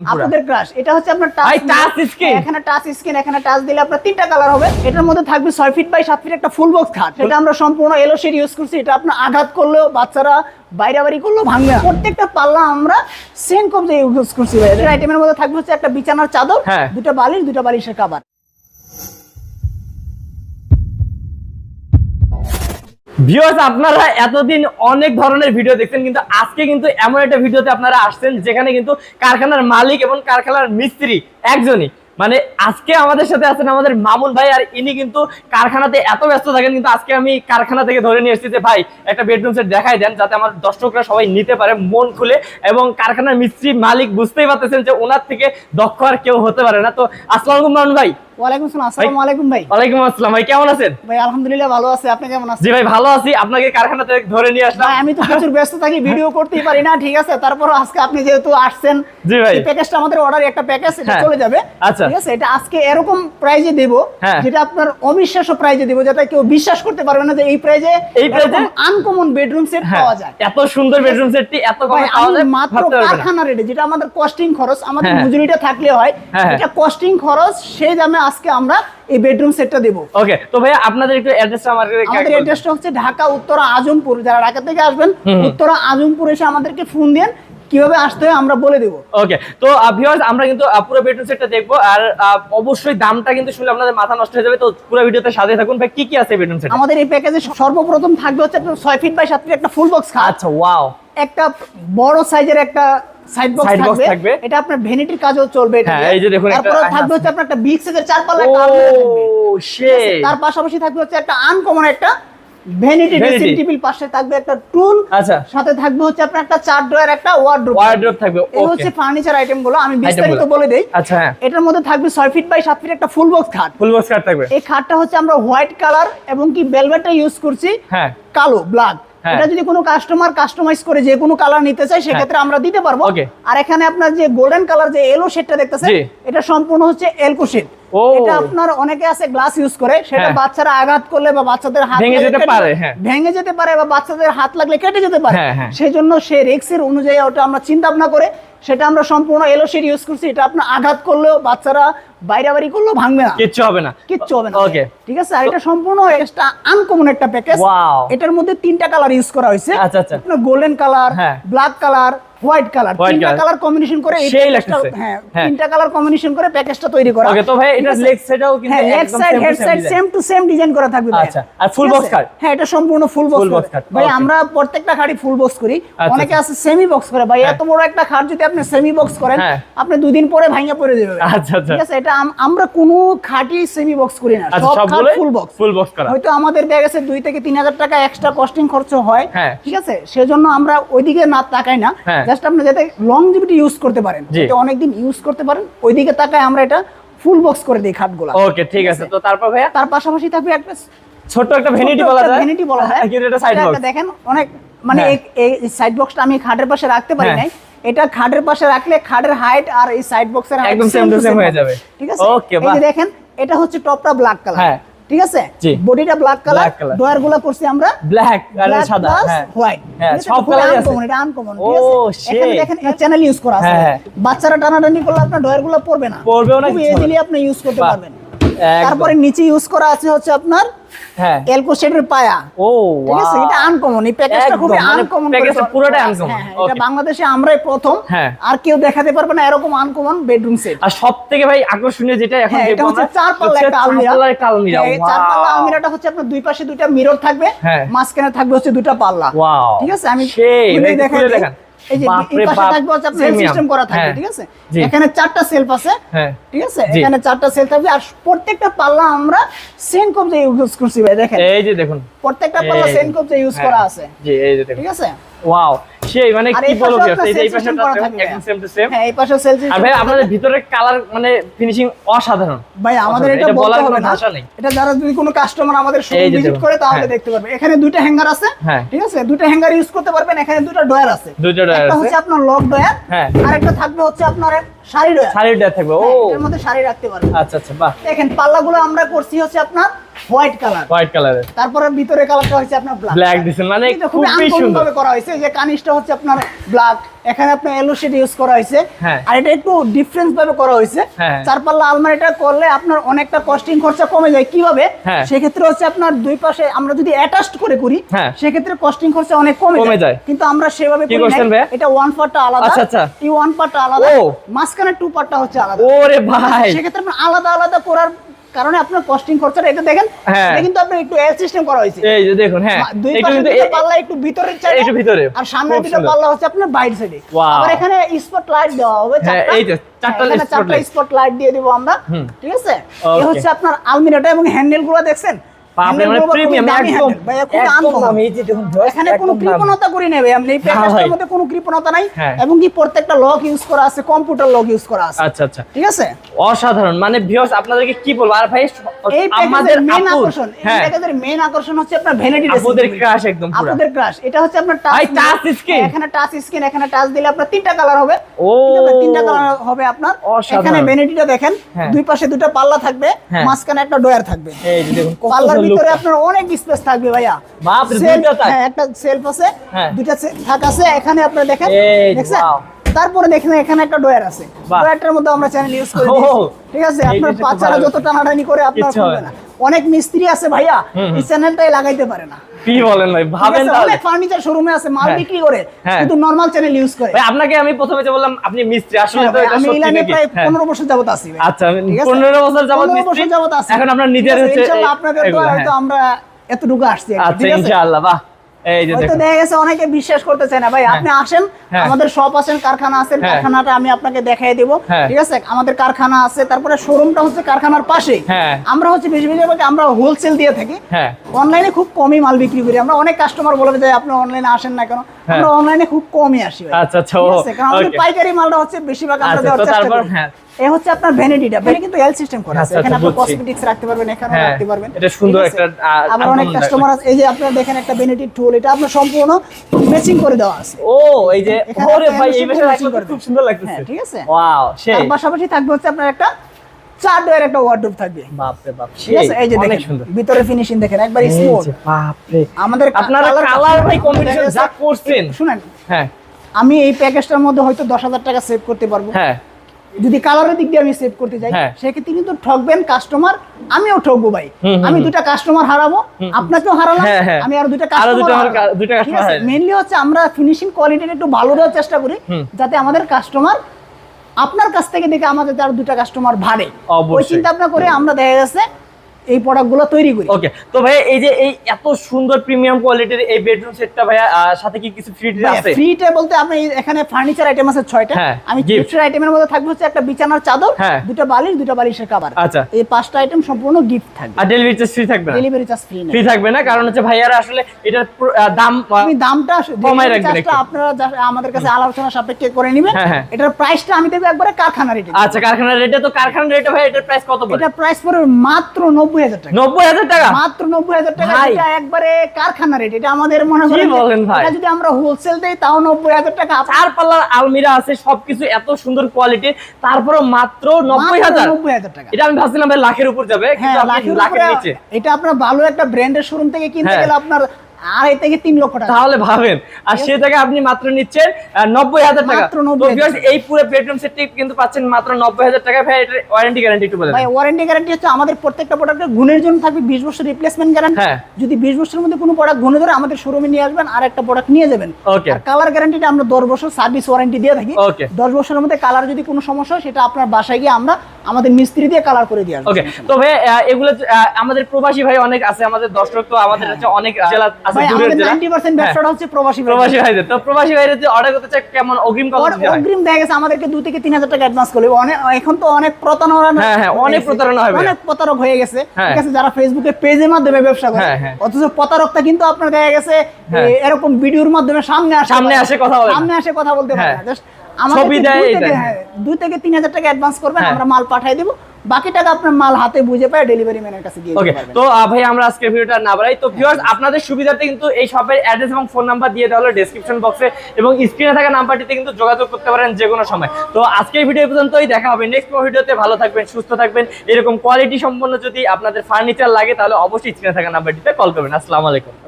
আপনাদের ক্রাশ এটা হচ্ছে আপনার টাচ টাচ স্ক্রিন এখানে টাচ স্ক্রিন এখানে টাচ দিলে আপনার তিনটা কালার হবে। এটার মধ্যে থাকবে ছয় ফিট বাই সাত ফিট একটা ফুল বক্স খাট। এটা আমরা সম্পূর্ণ এলো শেড ইউজ করছি। এটা আপনার আঘাত করলেও বাচ্চারা বাইরে বাড়ি করলেও ভাঙবে প্রত্যেকটা পাল্লা আমরা সেম কম যে ইউজ করছি ভাই। এটার আইটেমের মধ্যে থাকবে হচ্ছে একটা বিছানার চাদর হ্যাঁ। দুটো বালিশ দুটো বালিশের কাবার ভিউয়ার্স আপনারা এতদিন অনেক ধরনের ভিডিও দেখছেন, কিন্তু আজকে কিন্তু এমন একটা ভিডিওতে আপনারা আসছেন, যেখানে কিন্তু কারখানার মালিক এবং কারখানার মিস্ত্রি একজনই। মানে আজকে আমাদের সাথে আছেন আমাদের মামুন ভাই, আর ইনি কিন্তু কারখানাতে এত ব্যস্ত থাকেন, কিন্তু আজকে আমি কারখানা থেকে ধরে নিয়ে এসেছি যে, ভাই, একটা বেডরুম সেট দেখাই দেন, যাতে আমার দর্শকরা সবাই নিতে পারে মন খুলে। এবং কারখানার মিস্ত্রি মালিক বুঝতেই পারতেছেন যে, ওনার থেকে দক্ষ আর কেউ হতে পারে না। তো, আসসালামু আলাইকুম মামুন ভাই। ওয়ালাইকুম আসসালাম আসসালামু আলাইকুম ভাই ওয়ালাইকুম আসসালাম ভাই কেমন আছেন ভাই আলহামদুলিল্লাহ ভালো আছে আপনি কেমন আছেন জি ভাই ভালো আছি আপনাকে কারখানা ধরে নিয়ে আসলাম ভাই আমি তো প্রচুর ব্যস্ত থাকি ভিডিও করতেই পারি না ঠিক আছে তারপর আজকে আপনি যেহেতু আসছেন জি ভাই। এই প্যাকেজটা আমাদের অর্ডার একটা প্যাকেজ এটা হ্যাঁ। চলে যাবে আচ্ছা। ঠিক আছে এটা আজকে এরকম প্রাইজে দেব হ্যাঁ। যেটা আপনার অবিশ্বাস্য প্রাইজে দেব যেটা কেউ বিশ্বাস করতে পারবে না যে এই প্রাইজে এই আনকমন বেডরুম সেট পাওয়া যায় এত সুন্দর বেডরুম সেটটি এত ভাই পাওয়া যায় মাত্র। কারখানা রেটে যেটা আমাদের কস্টিং খরচ আমাদের হ্যাঁ। মজুরিটা থাকলে হয়। এটা কস্টিং খরচ সেই দামে আজকে আমরা এই বেডরুম সেটটা দেবো। ওকে তো ভাইয়া আপনাদের একটু অ্যাড্রেসটা আমাদের আমাদের অ্যাড্রেসটা হচ্ছে ঢাকা উত্তরা আজমপুর। যারা ঢাকা থেকে আসবেন উত্তরা আজমপুর এসে আমাদেরকে ফোন দেন কীভাবে আসতে হয় আমরা বলে দেবো। ওকে তো ভিউয়ার্স আমরা কিন্তু পুরো বেডরুম সেটটা দেখব আর অবশ্যই দামটা কিন্তু শুনলে আপনাদের মাথা নষ্ট হয়ে যাবে তো পুরো ভিডিওতে সাথে থাকুন। ভাই কি কি আছে বেডরুম সেট আমাদের এই প্যাকেজে সর্বপ্রথম থাকবে হচ্ছে আপনার ছয় ফিট বাই সাত ফিট একটা ফুল বক্স খাট। আচ্ছা ওয়াও একটা বড় সাইজের একটা সাইড বক্স থাকবে। এটা আপনার ভ্যানিটির কাজও চলবে এটা হ্যাঁ, এই যে দেখুন তারপরে থাকবে হচ্ছে আপনার একটা বিগ সাইজের চার পাল্লা একটা তার পাশাপাশি থাকবে হচ্ছে একটা আনকমন একটা ভ্যানিটি ড্রেসিং টেবিল পাশে থাকবে একটা টুল আচ্ছা। সাথে থাকবে হচ্ছে আপনার একটা চার ড্রয়ার একটা ওয়ার্ড্রোব ওয়ার্ড্রপ থাকবে এই হচ্ছে ফার্নিচার আইটেমগুলো আমি বিস্তারিত বলে দেই। আচ্ছা হ্যাঁ। এটার মধ্যে থাকবে ছয় ফিট বাই সাত ফিট একটা ফুল বক্স খাট ফুল বক্স কার্ড থাকবে। এই খাটটা হচ্ছে আমরা হোয়াইট কালার এবং কি বেলভেটটা ইউজ করছি হ্যাঁ। কালো ব্ল্যাক। এটা যদি কোনো কাস্টমার কাস্টমাইজ করে যে কোনো কালার নিতে চায় সেক্ষেত্রে আমরা দিতে পারব আর এখানে আপনার যে গোল্ডেন কালার যে এলো শেডটা দেখতেছেন। এটা সম্পূর্ণ হচ্ছে এলকো শেড। এটা আপনার অনেকে আছে গ্লাস ইউজ করে সেটা হ্যাঁ। বাচ্চারা আঘাত করলে বা বাচ্চাদের হাত ভেঙে যেতে পারে, হ্যাঁ। ভেঙে যেতে পারে বা বাচ্চাদের হাত লাগলে কেটে যেতে পারে। হ্যাঁ। সেই জন্য সে রেক্সের অনুযায়ী ওটা আমরা চিন্তা ভাবনা করে সেটা আমরা সম্পূর্ণ এলো শেড ইউজ করছি। এটা আপনার আঘাত করলেও বাচ্চারা বাইরে বাড়ি করলেও ভাঙবে না। কিচ্ছু হবে না। কিচ্ছু হবে না। ওকে ঠিক আছে? আর এটা সম্পূর্ণ একটা আনকমন একটা প্যাকেজ এটার মধ্যে তিনটা কালার ইউজ করা হয়েছে। আচ্ছা, আচ্ছা। Golden colour. Black colour white colour তিনটা কালার। কম্বিনেশন করে সেই হ্যাঁ হ্যাঁ। তিনটা কালার কম্বিনেশন করে প্যাকেজটা তৈরি করা। ওকে তো ভাই এটা লেগ সেটাও কিন্তু হ্যাঁ leg side head side same to same design করা থাকবে। আচ্ছা, আর full ঠিক box হ্যাঁ এটা সম্পূর্ণ ফুল বক্স ভাই আমরা প্রত্যেকটা খাড়ি ফুল বক্স করি। আচ্ছা, অনেকে আচ্ছা। আছে সেমি বক্স করে। ভাই। এত বড় একটা খাট যদি আপনি সেমি বক্স করেন। আপনি দুই দিন পরে ভাঙা পড়ে যাবে আচ্ছা, আচ্ছা। ঠিক আছে? এটা আমরা কোনো খাটি সেমি বক্স করি না। আচ্ছা সব খাট ফুল বক্স ফুল বক্স করা। হয়তো আমাদের দেখা গেছে দুই থেকে তিন হাজার টাকা এক্সট্রা কস্টিং খরচ হয়। ঠিক আছে? সেজন্য আমরা ওইদিকে না তাকাই না। জাস্ট আপনি যাতে লংজিভিটি ইউজ করতে পারেন অনেকদিন ইউজ করতে পারেন ওইদিকে তাকায় আমরা এটা ফুল বক্স করে দিই খাটগুলা। ওকে ঠিক আছে। তো তারপর ভাইয়া? তার পাশাপাশি থাকবে একটা ছোট একটা ভ্যানিটি বলা যায়। ভ্যানিটি বলা হয়। কিন্তু এটা সাইড বক্স দেখেন অনেক মানে হ্যাঁ। এই- সাইড বক্সটা আমি খাটের পাশে রাখতে পারি হ্যাঁ। নাই। এটা খাটের পাশে রাখলে খাটের হাইট আর এই সাইড বক্সের হাইট একদম same to same হয়ে যাবে। ঠিক আছে? Okay, এই দেখেন এটা হচ্ছে টপটা ব্ল্যাক কালার হ্যাঁ। ঠিক আছে? বডিটা ব্ল্যাক কালার ডয়ারগুলো করছি আমরা ব্ল্যাক আর সাদা হ্যাঁ। হোয়াইট হ্যাঁ, সব কালার আছে। এটা আনকমন ঠিক আছে? এখানে দেখেন চ্যানেল ইউজ করা আছে। হ্যাঁ, হ্যাঁ। বাচ্চারা টানাটানি করলে আপনার ডয়ারগুলো পড়বে না। পড়বেও না, খুব ইজিলি আপনি ইউজ করতে পারবেন। তারপরে নিচে ইউজ করা আছে হচ্ছে আপনার হ্যাঁ। এলকো শেডের পায়া। ও ঠিক আছে? এটা আনকমন এই প্যাকেজটা খুবই মানে আনকমন প্যাকেজটা পুরোটাই uncommon, এটা বাংলাদেশে আমরাই প্রথম। হ্যাঁ। আর কেউ দেখাতে পারবে না এরকম আনকমন বেডরুম সেট আর ভাই আকর্ষণীয় যেটা এখন হ্যাঁ এটা হচ্ছে আমরা, চার পাল্লা হচ্ছে একটা আলমিরা। পাল্লার একটা আলমিরা হ্যাঁ, এই চার পাল্লা আলমিরাটা হচ্ছে আপনার দুই পাশে দুইটা মিরর থাকবে হ্যাঁ। মাঝখানে থাকবে হচ্ছে দুটো পাল্লা। ঠিক আছে? আমি সেই, দেখাই। এই যে। সিস্টেম করা থাকবে হ্যাঁ। ঠিক আছে? এখানে চারটা সেলফ আছে হ্যাঁ। ঠিক আছে? এখানে চারটা সেল থাকবে। আর প্রত্যেকটা পাল্লা আমরা সেন কবজা ইউজ করছি ভাই দেখেন। এই যে দেখুন। প্রত্যেকটা পাল্লা সেন কবজা ইউজ। করা আছে জি এই যে দেখুন। ঠিক আছে? ওয়াও সেই মানে কি বলব এই এই পাশে system করা থাকবে। একদম সেম টু সেম হ্যাঁ এই পাশে সেল আর ভাই আপনাদের ভিতরে কালার মানে ফিনিশিং অসাধারণ। ভাই আমাদের এটা বলার কোনো ভাষা নেই। এটা যারা যদি কোনো কাস্টমার আমাদের শোরুম ভিজিট করে তাহলে হ্যাঁ। দেখতে পারবে। এখানে হ্যাঙ্গার আছে হ্যাঁ। ঠিক আছে? দুইটা হ্যাঙ্গার ইউজ করতে পারবেন এখানে দুটো ডয়ার আছে। ডয়ার একটা হচ্ছে আপনার লক ডয়ার হ্যাঁ। আর একটা থাকবে হচ্ছে আপনার শাড়ি ডয়ার শাড়িটা থাকবে। ও। এর মধ্যে শাড়ি রাখতে পারবেন। আচ্ছা আচ্ছা বাহ। দেখেন পাল্লাগুলো আমরা করছি হচ্ছে আপনার হোয়াইট কালার হোয়াইট কালারের তারপরে ভিতরে কালারটা হচ্ছে আপনার ব্ল্যাক ব্ল্যাক দিছেন মানে খুবই সুন্দর করা হয়েছে যে কানিসটা হচ্ছে আপনার ব্ল্যাক এখানে আপনার এলো শেড ইউজ করা হয়েছে হ্যাঁ। আর এটা একটু ডিফারেন্স ভাবে করা হয়েছে হ্যাঁ। চার পাল্লা আলমারিটা করলে আপনার অনেকটা কস্টিং খরচা কমে যায় কীভাবে হ্যাঁ। সেক্ষেত্রে হচ্ছে আপনার দুই পাশে আমরা যদি অ্যাটাচড করে করি। সেক্ষেত্রে কস্টিং খরচা অনেক কমে যায়। কিন্তু আমরা সেভাবে করি। ভাইয়া? এটা ওয়ান পার্টটা আলাদা আচ্ছা, আচ্ছা। এই ওয়ান পার্টটা আলাদা ও। মাঝখানে টু পার্টটা হচ্ছে আলাদা ওরে ভাই সেক্ষেত্রে আপনার আলাদা আলাদা করার কারণে আপনার কস্টিং খরচাটা এটা দেখেন হ্যাঁ। এটা কিন্তু আপনার একটু এল সিস্টেম করা হয়েছে এই যে দেখুন হ্যাঁ দুই পাশে কিন্তু দুটো পাল্লা একটু ভিতরে চাই একটু ভিতরে। আর সামনে দুটো পাল্লা হচ্ছে আপনার বাইরে সাইডে. আবার এখানে স্পট লাইট দেওয়া হবে হ্যাঁ, চারটা। এই যে, চারটা স্পট লাইট চারটা স্পট লাইট দিয়ে দিব আমরা ঠিক আছে. এই হচ্ছে আপনার আলমিরাটা এবং হ্যান্ডেলগুলো দেখছেন বাপরে, Handle গুলো খুবই premium, দামি একদম, handle, ভাইয়া, খুবই একদম uncommon। দামি, এই যে দেখুন, just এখানে কোনো একদম দামি। কৃপণতা করি নেবে আমরা এই ভাই। প্যাকেজটার মধ্যে কোনো কৃপণতা নাই। এবং কি প্রত্যেকটা লক ইউজ করা আছে কম্পিউটার লক ইউজ করা আছে আচ্ছা আচ্ছা ঠিক আছে অসাধারণ মানে ভিউয়ার্স আপনাদেরকে কি বলব আর ভাই এই আমাদের প্যাকেজের আকর্ষণ এই প্যাকেজের মেইন আকর্ষণ হচ্ছে আপনার ভ্যানিটি আপুদের crush একদম পুরা। আপুদের ক্রাশ এটা হচ্ছে আপনার ভাই, টাচ touch এখানে টাচ স্ক্রিন এখানে টাচ দিলে আপনার তিনটা কালার হবে ও। তিনটা কালার হবে আপনার অসাধারণ। এখানে ভ্যানিটিটা দেখেন হ্যাঁ। দুই পাশে দুটো পাল্লা থাকবে হ্যাঁ। মাঝখানে একটা ডয়ার থাকবে এই দেখুন পাল্লার ভিতরে আপনার অনেক স্পেস থাকবে ভাইয়া। Self- দুইটা তাক? হ্যাঁ একটা সেলফ আছে হ্যাঁ। দুইটা থাক আছে এখানে আপনি দেখেন দেখছেন? তারপরে দেখেন এখানে একটা ডয়ার আছে। ডয়ারটার মধ্যে আমরা চ্যানেল ইউজ করি ঠিক আছে আপনার বাচ্চারা যত টানাটানি করে আপনার হবে না। অনেক মিস্ত্রি আছে ভাইয়া। এই চ্যানেলটাই লাগাইতে পারে না কি বলেন ভাই ভাবেন তাহলে ফার্নিচার শোরুমে আছে মাল হ্যাঁ। বিক্রি করে হ্যাঁ। কিন্তু নরমাল চ্যানেল ইউজ করে ভাই আপনাকে আমি প্রথমে যে বললাম আপনি মিস্ত্রি আসলে হ্যাঁ তো এটা সত্যি ইলানে প্রায় হ্যাঁ। পনেরো বছর যাবত আছি আচ্ছা? 15 বছর যাবত মিস্ত্রি। এখন আপনার নিজের আছে, হচ্ছে ইনশাআল্লাহ আপনাদের হয়তো হ্যাঁ। আমরা এতটুকু আসছি আর আচ্ছা ইনশাআল্লাহ বাহ এই যে হয়তো দেখুন দেখা গেছে অনেকে বিশ্বাস করতে না ভাই আপনি আসেন হ্যাঁ। আমাদের আছেন কারখানা আছেন হ্যাঁ। কারখানাটা আমি আপনাকে দেখাই দেবো হ্যাঁ। ঠিক আছে আমাদের কারখানা আছে তারপরে শোরুমটা হচ্ছে কারখানার পাশে হ্যাঁ। আমরা হচ্ছে বেশি বেশি আমরা হোলসেল দিয়ে থাকি হ্যাঁ অনলাইনে খুব কমই মাল বিক্রি করি আমরা অনেক কাস্টমার বলে যে আপনি অনলাইনে আসেন না কেন হ্যাঁ। আমরা অনলাইনে খুব কমই আসি আচ্ছা, আচ্ছা, ঠিক কারণ আমাদের পাইকারি মালটা হচ্ছে বেশিরভাগ আমরা আচ্ছা, দেওয়ার চেষ্টা করি। হ্যাঁ। এ হচ্ছে আপনার ভ্যানিটিটা ভ্যানি কিন্তু এল সিস্টেম করা আছে। আচ্ছা, এখানে আচ্ছা, আপনি কসমেটিক্স রাখতে পারবেন এখানে হ্যাঁ, রাখতে পারবেন। এটা সুন্দর একটা, আবার অনেক কাস্টমার আছে এই যে আপনারা দেখেন একটা ভ্যানিটি টুল এটা আপনার সম্পূর্ণ ম্যাচিং করে দেওয়া আছে। ও এই যে ওরে ভাই এই খুব সুন্দর লাগতেছে। হ্যাঁ ঠিক আছে? ওয়াও সেই। পাশাপাশি থাকবে হচ্ছে আপনার একটা চার ডোয়ের একটা ওয়ার্ডরোব থাকবে। বাপ রে বাপ ঠিক আছে? এই যে দেখেন ভিতরে ফিনিশিং দেখেন একবার স্মুথ যে, বাপ রে আমাদের আপনারা কালার ভাই কম্বিনেশন যা করছেন। শুনেন। হ্যাঁ। আমি এই প্যাকেজটার মধ্যে হয়তো দশ হাজার টাকা সেভ করতে পারব। হ্যাঁ। যদি কালারের দিক দিয়ে আমি সেভ করতে চাই হ্যাঁ। সেক্ষেত্রে কিন্তু ঠকবেন কাস্টমার আমিও ঠকবো ভাই। আমি দুটা কাস্টমার হারাবো আপনাকেও হারালাম হ্যাঁ, হ্যাঁ। আমি আরও দুটা কাস্টমার। মেইনলি হচ্ছে আমরা ফিনিশিং কোয়ালিটিটা একটু ভালো দেওয়ার চেষ্টা করি যাতে আমাদের কাস্টমার আপনার কাছ থেকে দেখে আমাদের তার দুটা কাস্টমার ভাড়ে। ওই চিন্তা ভাবনা করে আমরা দেখা গেছে এই প্রোডাক্টগুলো তৈরি করি। ওকে তো ভাই এই যে এই এত সুন্দর প্রিমিয়াম কোয়ালিটির এই বেডরুম সেটটা ভাইয়া সাথে কি কিছু ফ্রি আছে? ফ্রিতে বলতে আপনি এখানে ফার্নিচার আইটেম আছে ছয়টা। হ্যাঁ, আমি গিফটের আইটেমের মধ্যে থাকবে হচ্ছে একটা বিছানার চাদর হ্যাঁ। দুটো বালিশ দুটো বালিশের কাবার আচ্ছা। এই পাঁচটা আইটেম সম্পূর্ণ গিফট থাকবে। আর ডেলিভারি চার্জ ফ্রি থাকবে না? ডেলিভারি চার্জ ফ্রি নেই। ফ্রি থাকবে না কারণ হচ্ছে ভাইয়ারা আসলে এটার দাম আমি দামটা delivery রাখবেন একটু। আপনারা আমাদের কাছে আলোচনা সাপেক্ষে করে নেবেন। হ্যাঁ। এটার প্রাইসটা আমি দেবো একবারে কারখানা রেটে আচ্ছা কারখানার রেটে তো কারখানার রেটে ভাই এটার প্রাইস কত পড়ে? এটা প্রাইস পড়বে মাত্র নব্বই হাজার টাকা। নব্বই হাজার টাকা? মাত্র নব্বই হাজার টাকা এটা একবারে কারখানা রেট এটা আমাদের মনে কি বলেন ভাই? যদি আমরা হোলসেল দেই তাও নব্বই হাজার টাকা। চার পাল্লার আলমিরা আছে সবকিছু এত সুন্দর কোয়ালিটি মাত্র নব্বই হাজার? নব্বই হাজার টাকা। এটা আমি ভাবছিলাম লাখের উপর যাবে হ্যাঁ লাখের নিচে। এটা আপনার ভালো একটা ব্র্যান্ডের শোরুম থেকে কিনতে হ্যাঁ। গেলে আপনার আড়াই থেকে তিন লক্ষ টাকা। তাহলে ভাবেন আর সে থেকে আপনি মাত্র নিচ্ছেন নব্বই হাজার টাকা। মাত্র 90,000 এই পুরো সেটটি কিন্তু পাচ্ছেন মাত্র নব্বই হাজার টাকা। ভাই এটার ওয়ারেন্টি গ্যারান্টি একটু বলে ভাই ওয়ারেন্টি গ্যারান্টি হচ্ছে আমাদের প্রত্যেকটা প্রোডাক্টের গুণের জন্য থাকবে বিশ বছর রিপ্লেসমেন্ট গ্যারান্টি। যদি বিশ বছরের মধ্যে কোনো প্রোডাক্ট গুণে ধরে আমাদের শোরুমে নিয়ে আসবেন আর একটা প্রোডাক্ট নিয়ে যাবেন. আর কালার গ্যারান্টিটা আমরা দশ বছর সার্ভিস ওয়ারেন্টি দিয়ে থাকি। দশ বছরের মধ্যে কালার যদি কোনো সমস্যা হয় সেটা আপনার বাসায় গিয়ে আমরা আমাদের মিস্ত্রি দিয়ে কালার করে দিয়ে আসব। ওকে তো ভাই এগুলো আমাদের প্রবাসী ভাই অনেক আছে আমাদের দর্শক তো আমাদের হচ্ছে অনেক জেলা আছে দূরের জেলা। নাইনটি পার্সেন্ট হ্যাঁ, ব্যবসাটা হচ্ছে প্রবাসী প্রবাসী ভাইদের। তো প্রবাসী ভাইদের যে অর্ডার করতে চায় কেমন অগ্রিম কত দিতে অগ্রিম দেখা গেছে আমাদেরকে দুই থেকে তিন হাজার টাকা অ্যাডভান্স করলে। অনেক এখন তো অনেক প্রতারণা হ্যাঁ, হ্যাঁ, অনেক প্রতারণা হয় ভাইয়া। অনেক প্রতারক হয়ে গেছে। হ্যাঁ। ঠিক আছে যারা ফেসবুকে পেজের মাধ্যমে ব্যবসা করে হ্যাঁ, হ্যাঁ। অথচ প্রতারকটা কিন্তু আপনার দেখা গেছে হ্যাঁ। এরকম ভিডিওর মাধ্যমে সামনে আসে সামনে আসে কথা বলে সামনে আসে কথা বলতে পারে হ্যাঁ। না। ছবি দেয়, দুই এটা। থেকে হ্যাঁ, দুই থেকে তিন হাজার টাকা অ্যাডভান্স করবেন হ্যাঁ। আমরা মাল পাঠিয়ে দেবো। বাকি টাকা আপনার মাল হাতে বুঝে পায় ডেলিভারি ম্যানের কাছে দিয়ে ওকে তো ভাই আমরা আজকে ভিডিওটা না বাড়াই। তো ভিউয়ার্স আপনাদের সুবিধার্থে কিন্তু এই শপের অ্যাড্রেস এবং ফোন নাম্বার দিয়ে দেওয়া হলো ডেসক্রিপশন বক্সে এবং স্ক্রিনে থাকা নাম্বারটিতে কিন্তু যোগাযোগ করতে পারেন যে কোনো সময়। তো আজকের ভিডিও পর্যন্তই দেখা হবে নেক্সট ভিডিওতে। ভালো থাকবেন সুস্থ থাকবেন। এরকম কোয়ালিটি সম্পন্ন যদি আপনাদের ফার্নিচার লাগে তাহলে অবশ্যই স্ক্রিনে থাকা নাম্বারটিতে কল করবেন। আসসালামু আলাইকুম।